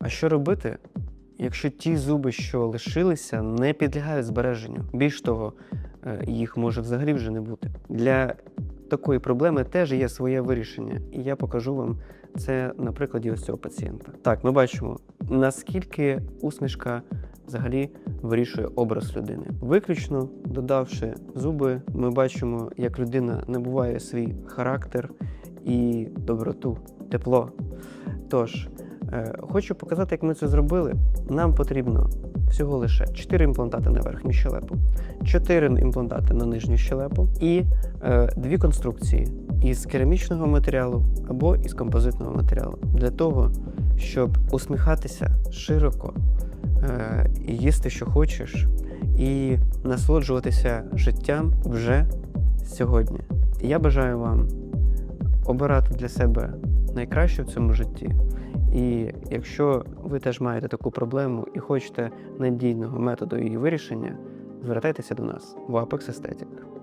А що робити, якщо ті зуби, що лишилися, не підлягають збереженню? Більш того, е, їх може взагалі вже не бути. Для такої проблеми теж є своє вирішення, і я покажу вам це на прикладі ось цього пацієнта. Так, ми бачимо, наскільки усмішка взагалі вирішує образ людини. Виключно додавши зуби, ми бачимо, як людина набуває свій характер і доброту, тепло. Тож, хочу показати, як ми це зробили. Нам потрібно всього лише 4 імплантати на верхню щелепу, 4 імплантати на нижню щелепу і е, дві конструкції із керамічного матеріалу або із композитного матеріалу для того, щоб усміхатися широко, е, їсти, що хочеш, і насолоджуватися життям вже сьогодні. Я бажаю вам обирати для себе найкраще в цьому житті. І якщо ви теж маєте таку проблему і хочете надійного методу її вирішення, звертайтеся до нас в Apex Aesthetic.